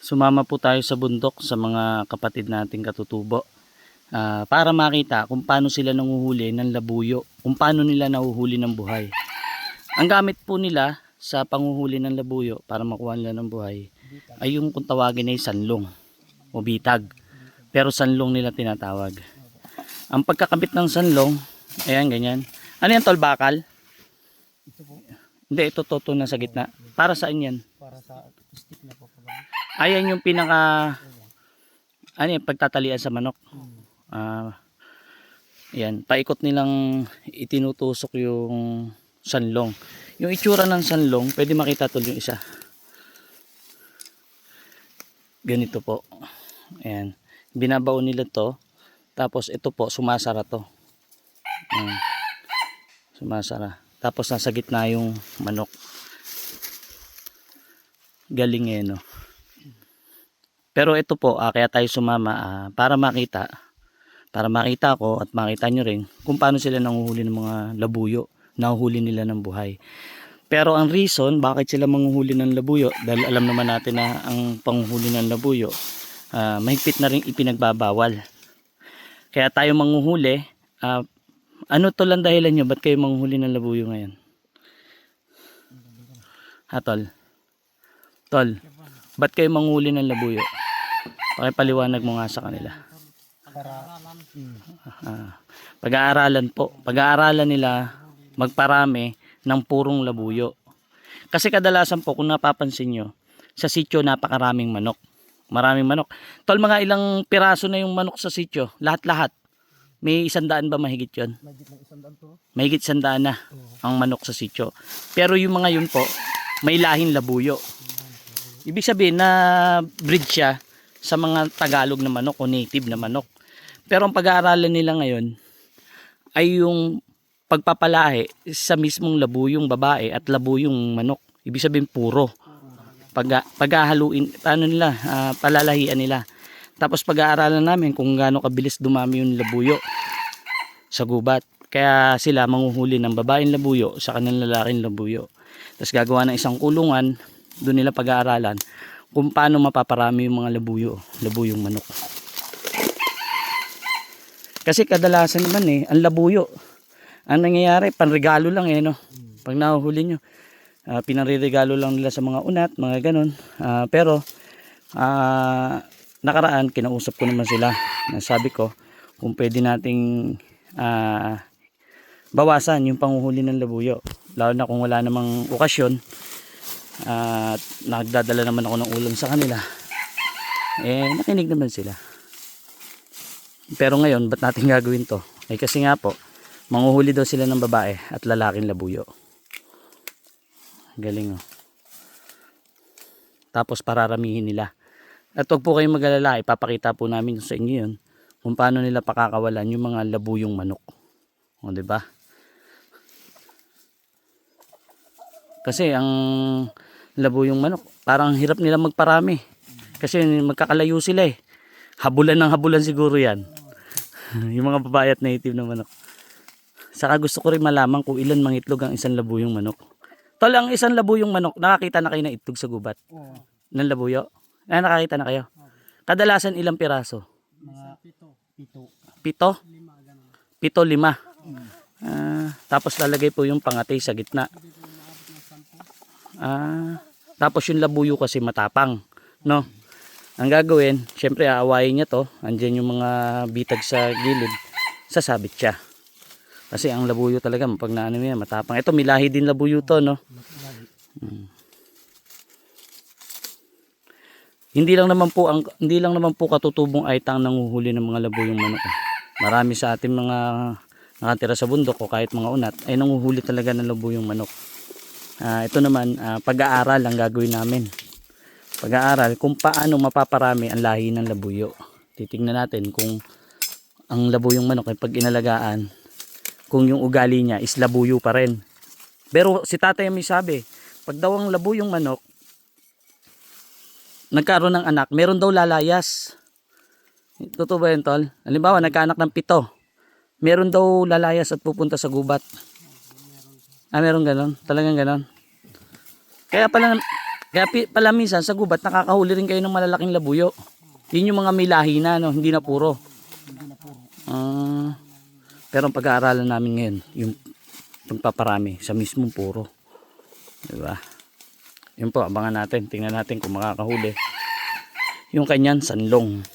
sumama po tayo sa bundok sa mga kapatid nating katutubo ah, para makita kung paano sila nanguhuli ng labuyo, kung paano nila nahuhuli ng buhay. Ang gamit po nila sa panguhuli ng labuyo para makuha nila ng buhay ay yung kung tawagin ay sanlong o bitag. Pero sanlong nila tinatawag. Ang pagkakabit ng sanlong, ayan ganyan. Ano yan tol bakal? Ito po, Hindi, ito toto na sa gitna. Para saan yan? para sa stick na po. Ayan yung pinaka ano yung pagtatalian sa manok. Ah, yan, paikot nilang itinutusok yung sanlong. Yung itsura ng sanlong, pwede makita tol yung isa. Ganito po. Ayan. Binabaon nila to. Tapos ito po, sumasara to. Ayan. Sumasara. Tapos nasa gitna yung manok. Galing eh, no? Pero ito po, ah, kaya tayo sumama ah, para makita, para makita ko at makita nyo rin kung paano sila nanguhuli ng mga labuyo, nahuhuli nila ng buhay. Pero ang reason bakit sila manguhuli ng labuyo, dahil alam naman natin na ang panguhuli ng labuyo, ah, mahigpit na rin ipinagbabawal. Kaya tayo manguhuli, ah, ano to lang dahilan nyo, ba't kayo manguhuli ng labuyo ngayon? Ha, tol? Tol, ba't kayo manguhuli ng labuyo? Pakipaliwanag mo nga sa kanila. Hmm. Ah, pag-aaralan po. Pag-aaralan nila magparami ng purong labuyo. Kasi kadalasan po kung napapansin nyo, sa sityo napakaraming manok. Maraming manok. Tol, mga ilang piraso na yung manok sa sityo. Lahat-lahat. May isandaan ba mahigit yon? Mahigit sandaan na ang manok sa sityo. Pero yung mga yun po, may lahing labuyo. Ibig sabihin na breed siya sa mga Tagalog na manok o native na manok. Pero ang pag-aaralan nila ngayon ay yung pagpapalahi sa mismong labuyong babae at labuyong manok. Ibig sabihin puro. Pag, paghahaluin, paano nila, ah, palalahian nila. Tapos pag-aaralan namin kung gaano kabilis dumami yung labuyo sa gubat. Kaya sila manguhuli ng babaeng labuyo sa kanilang lalaking labuyo. Tapos gagawa ng isang kulungan, doon nila pag-aaralan kung paano mapaparami yung mga labuyo, labuyong manok. Kasi kadalasan naman eh, ang labuyo. Ang nangyayari, panregalo lang eh, no? Pag nahuhuli nyo, ah, pinanririgalo lang nila sa mga unat, mga ganun. Ah, pero, ah, nakaraan, kinausap ko naman sila. Nasabi ko, kung pwede nating ah, bawasan yung panguhuli ng labuyo. Lalo na kung wala namang okasyon, at nagdadala naman ako ng ulam sa kanila. Eh nakinig naman sila. Pero ngayon ba't natin gagawin to? Eh kasi nga po manguhuli daw sila ng babae at lalaking labuyo. Galing oh. Tapos pararamihin nila. At huwag po kayong mag-alala ipapakita po namin sa inyo yun kung paano nila pakakawalan yung mga labuyong manok. O ba? Kasi ang labuyong manok. Parang hirap nila magparami. Kasi magkakalayo sila eh. Habulan ng habulan siguro yan. Yung mga babae at native na manok. Saka gusto ko rin malaman kung ilan mangitlog ang isang labuyong manok. Tol ang isang labuyong manok nakakita na kayo na itlog sa gubat? Oo. ng labuyo? Ah, nakakita na kayo? Kadalasan ilang piraso? Mga pito. Pito. pito? Lima, pito lima. Ah, tapos lalagay po yung pangatay sa gitna Ah, tapos yung labuyo kasi matapang, no? Ang gagawin, syempre aawayin niya to. Andiyan yung mga bitag sa gilid. Sasabit siya. Kasi ang labuyo talaga, pag naano yan, matapang. Ito, milahi din labuyo to, no? Hmm. Hindi lang naman po ang hindi lang naman po katutubong aitang nanguhuli ng mga labuyong manok. eh. Marami sa ating mga nakatira sa bundok o kahit mga unat ay nanguhuli talaga ng labuyong manok. Ah, ito naman, ah, pag-aaral ang gagawin namin. Pag-aaral kung paano mapaparami ang lahi ng labuyo. Titingnan natin kung ang labuyong manok ay pag inalagaan, kung yung ugali niya is labuyo pa rin. Pero si tatay may sabi, pag daw ang labuyong manok, nagkaroon ng anak, meron daw lalayas. Totoo ba yun, tol? Halimbawa, nagkaanak ng pito. Meron daw lalayas at pupunta sa gubat. Ah, meron ganon. Talagang ganon. Kaya pala, Kaya pala minsan sa gubat nakakahuli rin kayo ng malalaking labuyo. Yun yung mga may lahi na, no? hindi na puro. Ah, pero ang pag-aaralan namin ngayon, yung pagpaparami sa mismong puro. Diba? Yun po, abangan natin. Tingnan natin kung makakahuli. Yung kanyan, sanlong.